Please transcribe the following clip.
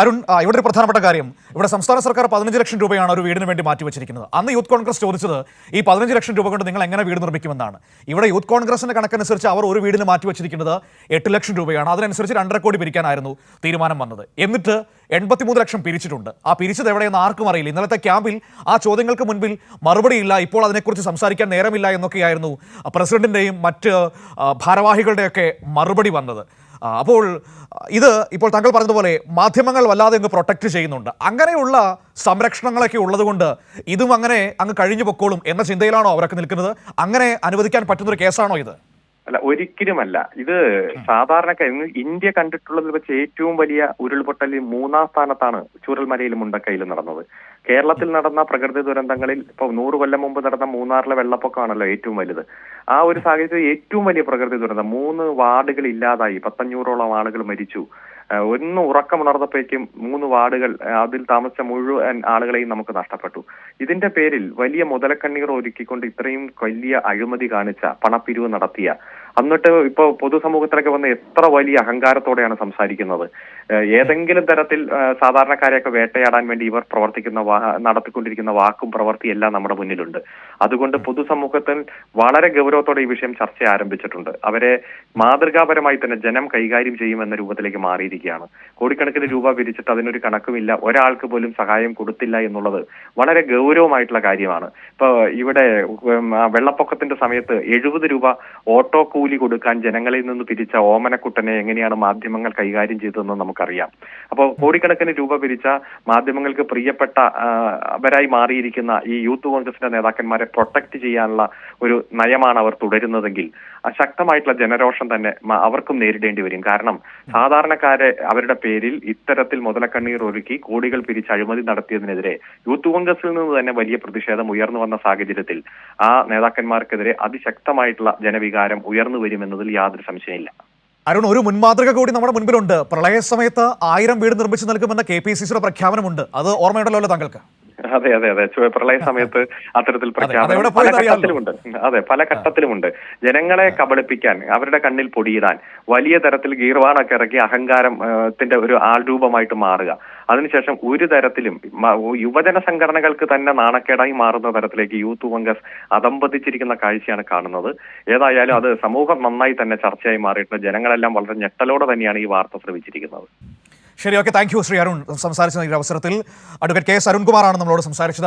അരുൺ ഇവിടെ ഒരു പ്രധാനപ്പെട്ട കാര്യം. ഇവിടെ സംസ്ഥാന സർക്കാർ പതിനഞ്ച് ലക്ഷം രൂപയാണ് ഒരു വീടിന് വേണ്ടി മാറ്റിവെച്ചിരിക്കുന്നത്. അന്ന് യൂത്ത് കോൺഗ്രസ് ചോദിച്ചത് ഈ പതിനഞ്ച് ലക്ഷം രൂപ കൊണ്ട് നിങ്ങൾ എങ്ങനെ വീട് നിർമ്മിക്കുമെന്നാണ്. ഇവിടെ യൂത്ത് കോൺഗ്രസിന്റെ കണക്കനുസരിച്ച് അവർ ഒരു വീടിന് മാറ്റിവെച്ചിരിക്കുന്നത് എട്ട് ലക്ഷം രൂപയാണ്. അതിനനുസരിച്ച് രണ്ടര കോടി പിരിക്കാനായിരുന്നു തീരുമാനം വന്നത്. എന്നിട്ട് എൺപത്തിമൂന്ന് ലക്ഷം പിരിച്ചിട്ടുണ്ട്. ആ പിരിച്ചത് എവിടെയെന്ന് ആർക്കും അറിയില്ല. ഇന്നലത്തെ ക്യാമ്പിൽ ആ ചോദ്യങ്ങൾക്ക് മുൻപിൽ മറുപടിയില്ല ഇപ്പോൾ അതിനെക്കുറിച്ച് സംസാരിക്കാൻ നേരമില്ല എന്നൊക്കെയായിരുന്നു പ്രസിഡന്റിന്റെയും മറ്റ് ഭാരവാഹികളുടെയൊക്കെ മറുപടി വന്നത്. അപ്പോൾ ഇത് ഇപ്പോൾ താങ്കൾ പറഞ്ഞതുപോലെ മാധ്യമങ്ങൾ വല്ലാതെ അങ്ങ് പ്രൊട്ടക്റ്റ് ചെയ്യുന്നുണ്ട്. അങ്ങനെയുള്ള സംരക്ഷണങ്ങളൊക്കെ ഉള്ളതുകൊണ്ട് ഇതും അങ്ങനെ അങ്ങ് കഴിഞ്ഞു പൊക്കോളും എന്ന ചിന്തയിലാണോ അവരൊക്കെ നിൽക്കുന്നത്? അങ്ങനെ അനുവദിക്കാൻ പറ്റുന്ന ഒരു കേസാണോ ഇത്? അല്ല ഒരിക്കലുമല്ല. ഇത് സാധാരണക്കാർ ഇന്ത്യ കണ്ടിട്ടുള്ളതിൽ വെച്ച് ഏറ്റവും വലിയ ഉരുൾപൊട്ടൽ മൂന്നാം സ്ഥാനത്താണ് ചൂരൽമലയിലും മുണ്ടക്കയിലും നടന്നത്. കേരളത്തിൽ നടന്ന പ്രകൃതി ദുരന്തങ്ങളിൽ ഇപ്പൊ നൂറ് കൊല്ലം മുമ്പ് നടന്ന മൂന്നാറിലെ വെള്ളപ്പൊക്കമാണല്ലോ ഏറ്റവും വലുത്. ആ ഒരു സാഹചര്യത്തിൽ ഏറ്റവും വലിയ പ്രകൃതി ദുരന്തം. മൂന്ന് വാർഡുകൾ ഇല്ലാതായി. പത്തഞ്ഞൂറോളം ആളുകൾ മരിച്ചു. ഒന്ന് ഉറക്കമുണർന്നപ്പോഴേക്കും മൂന്ന് വാർഡുകൾ അതിൽ താമസിച്ച മുഴുവൻ ആളുകളെയും നമുക്ക് നഷ്ടപ്പെട്ടു. ഇതിന്റെ പേരിൽ വലിയ മുതലക്കണ്ണീർ ഒരുക്കിക്കൊണ്ട് ഇത്രയും വലിയ അഴിമതി കാണിച്ച പണപ്പിരിവ് നടത്തിയ എന്നിട്ട് ഇപ്പൊ പൊതുസമൂഹത്തിലൊക്കെ വന്ന് എത്ര വലിയ അഹങ്കാരത്തോടെയാണ് സംസാരിക്കുന്നത്. ഏതെങ്കിലും തരത്തിൽ സാധാരണക്കാരെയൊക്കെ വേട്ടയാടാൻ വേണ്ടി ഇവർ പ്രവർത്തിക്കുന്ന നടത്തിക്കൊണ്ടിരിക്കുന്ന വാക്കും പ്രവൃത്തിയെല്ലാം നമ്മുടെ മുന്നിലുണ്ട്. അതുകൊണ്ട് പൊതുസമൂഹത്തിൽ വളരെ ഗൗരവത്തോടെ ഈ വിഷയം ചർച്ച ആരംഭിച്ചിട്ടുണ്ട്. അവരെ മാതൃകാപരമായി തന്നെ ജനം കൈകാര്യം ചെയ്യുമെന്ന രൂപത്തിലേക്ക് മാറിയിരിക്കുകയാണ്. കോടിക്കണക്കിന് രൂപ പിരിച്ചിട്ട് അതിനൊരു കണക്കുമില്ല. ഒരാൾക്ക് പോലും സഹായം കൊടുത്തില്ല എന്നുള്ളത് വളരെ ഗൗരവമായിട്ടുള്ള കാര്യമാണ്. ഇപ്പൊ ഇവിടെ വെള്ളപ്പൊക്കത്തിന്റെ സമയത്ത് എഴുപത് രൂപ ഓട്ടോ കൂലി കൊടുക്കാൻ ജനങ്ങളിൽ നിന്ന് പിരിച്ച ഓമനക്കുട്ടനെ എങ്ങനെയാണ് മാധ്യമങ്ങൾ കൈകാര്യം ചെയ്തതെന്ന് നമുക്കറിയാം. അപ്പോൾ കോടിക്കണക്കിന് രൂപ പിരിച്ച മാധ്യമങ്ങൾക്ക് പ്രിയപ്പെട്ട അവരായി മാറിയിരിക്കുന്ന ഈ യൂത്ത് കോൺഗ്രസിന്റെ നേതാക്കന്മാരെ പ്രൊട്ടക്ട് ചെയ്യാനുള്ള ഒരു നയമാണ് അവർ തുടരുന്നതെങ്കിൽ ശക്തമായിട്ടുള്ള ജനരോഷം തന്നെ അവർക്കും നേരിടേണ്ടി വരും. കാരണം സാധാരണക്കാരെ അവരുടെ പേരിൽ ഇത്തരത്തിൽ മുതലക്കണ്ണീർ ഒരുക്കി കോടികൾ പിരിച്ച് അഴിമതി നടത്തിയതിനെതിരെ യൂത്ത് കോൺഗ്രസിൽ നിന്ന് തന്നെ വലിയ പ്രതിഷേധം ഉയർന്നു വന്ന സാഹചര്യത്തിൽ ആ നേതാക്കന്മാർക്കെതിരെ അതിശക്തമായിട്ടുള്ള ജനവികാരം ഉയർന്നു വരുമെന്നതിൽ യാതൊരു സംശയമില്ല അരുൺ ഒരു മുൻമാതൃക കൂടി നമ്മുടെ മുൻപിലുണ്ട്. പ്രളയ സമയത്ത് ആയിരം വീട് നിർമ്മിച്ചു നൽകുമെന്ന കെ പി സി സിയുടെ പ്രഖ്യാപനമുണ്ട്. അത് ഓർമ്മയുണ്ടല്ലോ താങ്കൾക്ക്? അതെ അതെ അതെ. പ്രളയ സമയത്ത് അത്തരത്തിൽ പ്രഖ്യാപനം പല ഘട്ടത്തിലുമുണ്ട്. അതെ പല ഘട്ടത്തിലുമുണ്ട്. ജനങ്ങളെ കബളിപ്പിക്കാൻ അവരുടെ കണ്ണിൽ പൊടിയിടാൻ വലിയ തരത്തിൽ ഗീർവാണൊക്കെ ഇറക്കി അഹങ്കാരത്തിന്റെ ഒരു ആൾ ഒരു ആൾരൂപമായിട്ട് മാറുക. അതിനുശേഷം ഒരു തരത്തിലും യുവജന സംഘടനകൾക്ക് തന്നെ നാണക്കേടായി മാറുന്ന തരത്തിലേക്ക് യൂത്ത് കോൺഗ്രസ് അതമ്പതിച്ചിരിക്കുന്ന കാഴ്ചയാണ് കാണുന്നത്. ഏതായാലും അത് സമൂഹം നന്നായി തന്നെ ചർച്ചയായി മാറിയിട്ടുണ്ട്. ജനങ്ങളെല്ലാം വളരെ ഞെട്ടലോടെ തന്നെയാണ് ഈ വാർത്ത ശ്രമിച്ചിരിക്കുന്നത് ശരി okay thank you Shri Arun സംസാരിച്ച ഈ അവസരത്തിൽ. അഡ്വക്കേറ്റ് കെ എസ് അരുൺകുമാറാണ് നമ്മളോട് സംസാരിച്ചത്.